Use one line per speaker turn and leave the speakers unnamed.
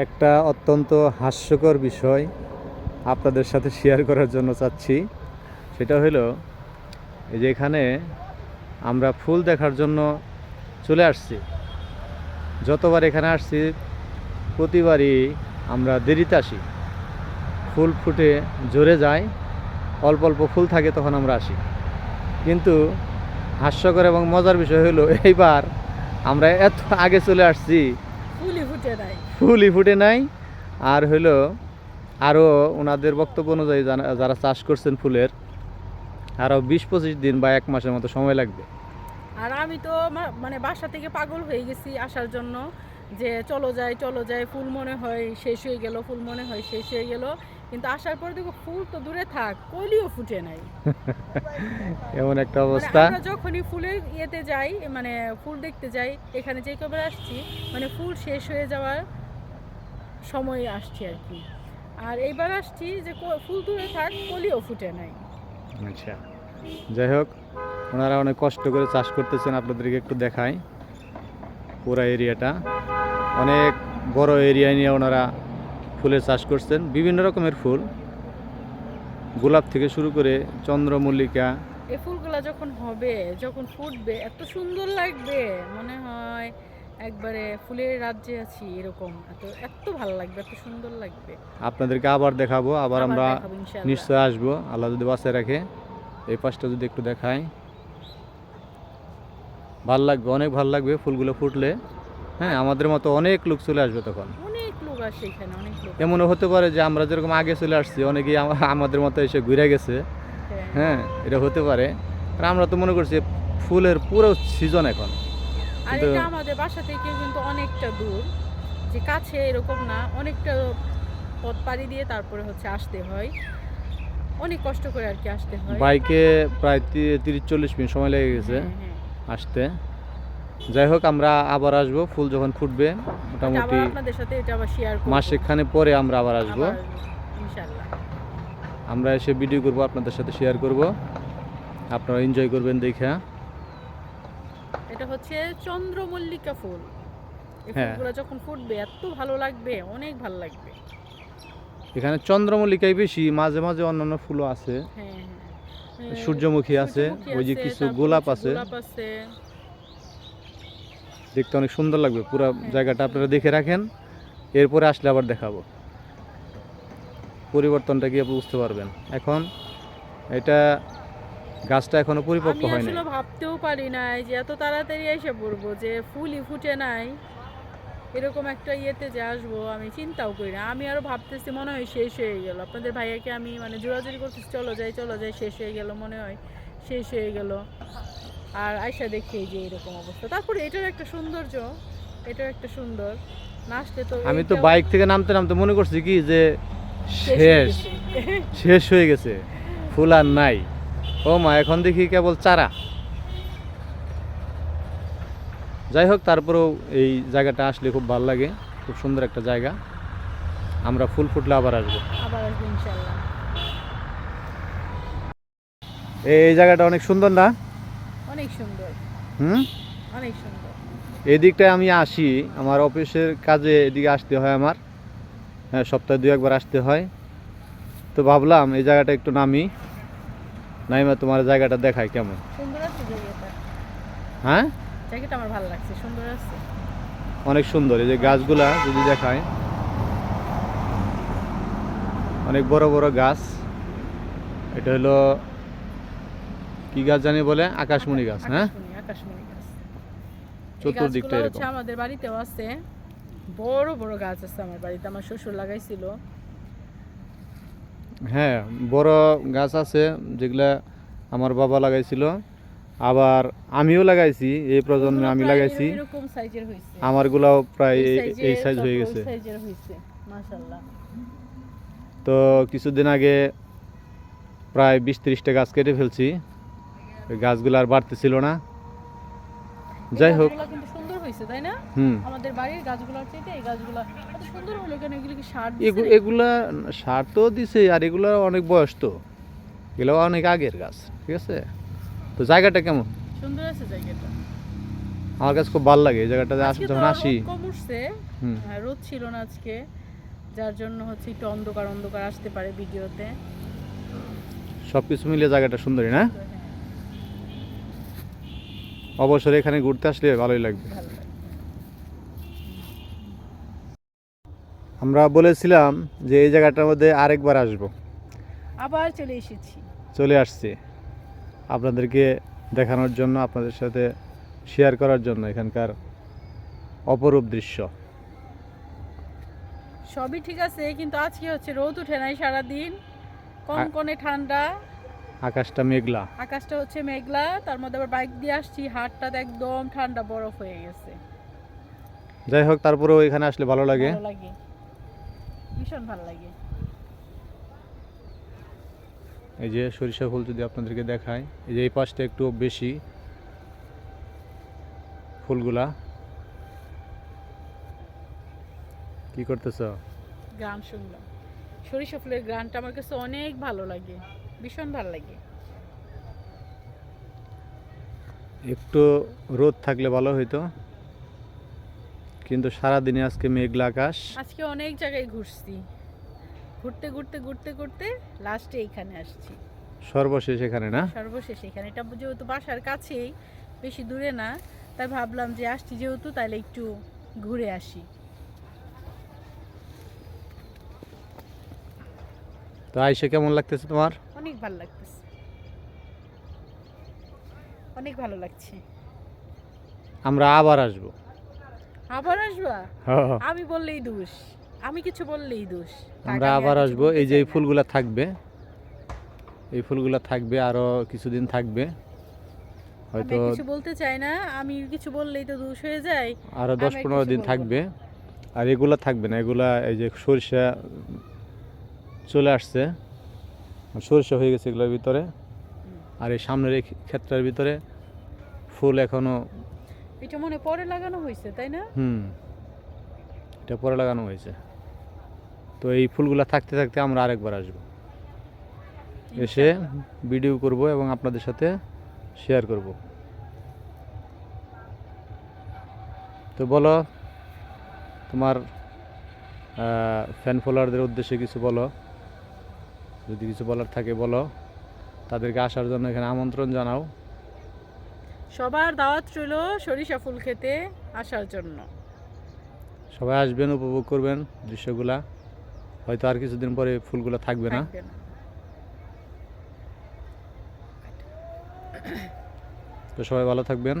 একটা অত্যন্ত হাস্যকর বিষয় আপনাদের সাথে শেয়ার করার জন্য চাচ্ছি। সেটা হলো এই যে এখানে আমরা ফুল দেখার জন্য চলে আসছি। যতবার এখানে আসছি, প্রতিবারই আমরা দেরিতে আসি। ফুল ফুটে জোরে যায়, অল্প অল্প ফুল থাকে তখন আমরা আসি। কিন্তু হাস্যকর এবং মজার বিষয় হলো এইবার আমরা এত আগে চলে আসছি
ফুটে নাই।
ফুলই ফুটে নাই। আর হলো আরও ওনাদের বক্তব্য অনুযায়ী যারা- চাষ করছেন ফুলের আরও বিশ পঁচিশ দিন বা এক মাসের মতো সময় লাগবে।
আর আমি তো মানে বাসা থেকে পাগল হয়ে গেছি আসার জন্য যে চলো যাই চলো যাই ফুল মনে হয় শেষ হয়ে গেল ফুল মনে হয় শেষ হয়ে গেল। কিন্তু আসার পর দেখো ফুল তো দূরে থাক কলিও ফুটে নাই।
এমন একটা
মানে
অবস্থা
আমরা যখনই ফুলের ইয়েতে যাই মানে ফুল দেখতে যাই এখানে যে কবে আসছি মানে ফুল শেষ হয়ে যাওয়ার সময় আসছি আর কি। আর এইবার আসছি যে ফুল দূরে থাক কলিও ফুটে নাই।
আচ্ছা। যাই হোক ওনারা অনেক কষ্ট করে চাষ করতেছেন আপনাদেরকে একটু দেখাই। পুরা এরিয়াটা। অনেক বড় এরিয়া নিয়ে ওনারা ফুলের চাষ করছেন বিভিন্ন রকমের ফুল। গোলাপ থেকে শুরু করে চন্দ্রমল্লিকা।
এই ফুলগুলা যখন হবে যখন ফুটবে এত সুন্দর লাগবে মনে হয় একবারে ফুলের রাজ্যে আছি এরকম। এত এত ভালো লাগবে এত সুন্দর লাগবে।
আপনাদেরকে আবার দেখাবো আবার আমরা নিশ্চয় আসব। আল্লাহ যদি বাঁচায় রাখে এই পাশটা যদি একটু দেখাই। ভালো লাগবে অনেক ভালো লাগবে ফুলগুলো ফুটলে। হ্যাঁ আমাদের মতো অনেক লোক চলে আসবে তখন। এমনও হতে পারে যে আমরা যেরকম আগে চলে আসছি অনেকেই আমা- আমাদের মতো এসে ঘুরে গেছে।
হ্যাঁ।
হ্যাঁ এটা হতে পারে। আর আমরা তো মনে করছি ফুলের পুরো সিজন এখন।
আর এটা আমাদের বাসা থেকে কিন্তু অনেকটা দূর। যে কাছে এরকম না অনেকটা পথ পাড়ি দিয়ে তারপরে হচ্ছে আসতে হয়। অনেক কষ্ট করে আর কি আসতে হয়।
বাইকে প্রায় তিরিশ চল্লিশ মিনিট সময় লেগে গেছে
হ্যাঁ, হ্যাঁ।
আসতে। যাই হোক আমরা আবার আসব ফুল যখন ফুটবে মোটামুটি মাসেখানে পরে আমরা আবার আসব। আমরা এসে ভিডিও করব আপনাদের সাথে শেয়ার করব। আপনারা এনজয় করবেন দেখা।
এটা হচ্ছে চন্দ্রমল্লিকা ফুল। এই
হ্যাঁ।
ফুলগুলো যখন ফুটবে এত ভালো লাগবে অনেক ভালো লাগবে।
এখানে চন্দ্রমল্লিকাই বেশি মাঝে মাঝে অন্যান্য ফুলও আছে।
হ্যাঁ হ্যাঁ।
সূর্যমুখী আছে ওই যে কিছু গোলাপ আছে।
গোলাপ আছে।
দেখতে অনেক সুন্দর লাগবে। পুরো। জায়গাটা আপনারা দেখে রাখেন। এরপরে আসলে আবার দেখাবো। পরিবর্তনটা কি আপনি বুঝতে পারবেন। এখন এটা গাছটা এখনও পরিপক্ক হয়
আসলে ভাবতেও পারি নাই যে এত তাড়াতাড়ি এসে পড়ব যে ফুলই ফুটে নাই। এরকম একটা ইয়েতে যে আসব আমি চিন্তাও করি না। আমি আরও ভাবতেছি মনে হয় শেষ হয়ে গেল। আপনাদের ভাইয়াকে আমি মানে জোরাজুরি করতেছি চলো যাই চলো যাই শেষ হয়ে গেল মনে হয়। শেষ হয়ে গেল। আর আয়সা দেখি যে এরকম অবস্থা। তারপরে এটার একটা সৌন্দর্য এটাও একটা সুন্দর। না আসলে তো
আমি তো বাইক থেকে নামতে নামতে মনে করছি কি যে
শেষ
শেষ হয়ে গেছে। ফুল আর নাই। ও মা এখন দেখি কেবল চারা। যাই হোক তারপরেও এই জায়গাটা আসলে খুব ভালো লাগে। খুব সুন্দর একটা জায়গা। আমরা ফুল ফুটলে আবার আসব।
আবার আসব ইনশাল্লাহ।
এই জায়গাটা অনেক সুন্দর না?
অনেক সুন্দর।
হুম?
অনেক সুন্দর।
এই দিকটায় আমি আসি আমার অফিসের কাজে এদিকে আসতে হয় আমার। হ্যাঁ সপ্তাহে দু একবার আসতে হয়। তো ভাবলাম এই জায়গাটা একটু নামি। নাইমা তোমার জায়গাটা দেখায় কেমন?
সুন্দর আছে জায়গাটা।
হ্যাঁ?
জায়গাটা আমার ভালো লাগছে সুন্দর আছে।
অনেক সুন্দর এই যে গাছগুলা যদি দেখায়। অনেক বড় বড় গাছ। এটা হলো কি গাছ জানি বলে? আকাশমণি গাছ হ্যাঁ?
আকাশমণি আকাশমণি গাছ।
চতুর্দিকটা এরকম।
আমাদের বাড়িতেও আছে। বড় বড় গাছ আছে আমার বাড়িতে। আমার শ্বশুর লাগাইছিল।
হ্যাঁ বড় গাছ আছে যেগুলা আমার বাবা লাগাইছিল। আবার আমিও লাগাইছি এই প্রজন্মে আমি লাগাইছি। আমারগুলাও প্রায় এই- সাইজ হয়ে গেছে। তো কিছুদিন আগে প্রায় বিশ ত্রিশটা গাছ কেটে ফেলছি। ওই গাছগুলো আর বাড়তেছিল না। যাই হোক।
এগুলো সার
তো দিছে আর এগুলা অনেক বয়স তো। এগুলো অনেক আগের গাছ ঠিক আছে? তো জায়গাটা কেমন?
সুন্দর আছে জায়গাটা।
আমার কাছে খুব ভালো লাগে এই জায়গাটাতে যখন আসি।
হ্যাঁ, রোদ ছিল না আজকে যার জন্য হচ্ছে একটু অন্ধকার অন্ধকার আসতে পারে ভিডিওতে।
সব কিছু মিলিয়ে জায়গাটা সুন্দরী না?
হ্যাঁ,
অবসরে এখানে ঘুরতে আসলে ভালোই লাগবে। আমরা বলেছিলাম যে এই জায়গাটার মধ্যে আরেকবার আসব।
আবার চলে এসেছি।
চলে আসছি। আপনাদেরকে দেখানোর জন্য আপনাদের সাথে শেয়ার করার জন্য এখানকার অপরূপ দৃশ্য।
সবই ঠিক আছে কিন্তু আজকে হচ্ছে রোদ উঠে নাই সারাদিন। কনকনে ঠান্ডা।
আকাশটা মেঘলা।
আকাশটা হচ্ছে মেঘলা তার মধ্যে আবার বাইক দিয়ে আসছি হাটটা একদম ঠান্ডা বরফ হয়ে গেছে।
যাই হোক তারপরেও এখানে আসলে ভালো লাগে।
ভালো লাগে। ভীষণ ভালো লাগে।
এই যে সরিষা ফুল যদি আপনাদেরকে দেখায় এই যে এই পাশটা একটু বেশি ফুলগুলা। কি করতেছ?
গান শুনলাম সরিষা ফুলের গানটা আমার কাছে অনেক ভালো লাগে। ভীষণ ভালো লাগে।
একটু রোদ থাকলে ভালো হইতো। কিন্তু সারাদিনে আজকে মেঘলা আকাশ।
আজকে অনেক জায়গায় ঘুরছি। ঘুরতে ঘুরতে ঘুরতে ঘুরতে লাস্টে এইখানে আসছি।
সর্বশেষ এখানে না?
সর্বশেষ এখানে। এটা যেহেতু বাসার কাছেই বেশি দূরে না তাই ভাবলাম যে আসছি যেহেতু তাহলে একটু ঘুরে আসি।
তো আইসে কেমন লাগতেছে তোমার?
অনেক ভালো লাগতেছে। অনেক ভালো লাগছে।
আমরা আবার আসব।
আবার আসবা?
হ্যাঁ,
আমি বললেই দোষ। আমি কিছু বললেই দোষ।
আমরা আবার আসব। এই যে এই ফুলগুলা থাকবে। এই ফুলগুলা থাকবে আরও কিছুদিন থাকবে। হয়তো
কিছু বলতে চাই না। আমি কিছু বললেই তো দোষ হয়ে যায়।
আরও দশ পনেরো দিন থাকবে। আর এগুলা থাকবে না। এগুলা এই যে সরিষা চলে আসছে। সরিষা হয়ে গেছে এগুলোর ভিতরে। আর এই সামনের এই ক্ষেত্রের ভিতরে ফুল এখনও
এটা মনে পরে লাগানো হয়েছে তাই না?
হুম। এটা পরে লাগানো হয়েছে। তো এই ফুলগুলা থাকতে থাকতে আমরা আরেকবার আসব। এসে ভিডিও করব এবং আপনাদের সাথে শেয়ার করব। তো বলো তোমার ফ্যান ফলোয়ারদের উদ্দেশ্যে কিছু বলো। যদি কিছু বলার থাকে বলো। তাদেরকে আসার জন্য এখানে আমন্ত্রণ জানাও।
সবার দাওয়াত রইল সরিষা ফুল খেতে আসার জন্য।
সবাই আসবেন উপভোগ করবেন দৃশ্যগুলা। হয়তো আর কিছুদিন পরে ফুলগুলা
থাকবে না।
তো সবাই ভালো থাকবেন।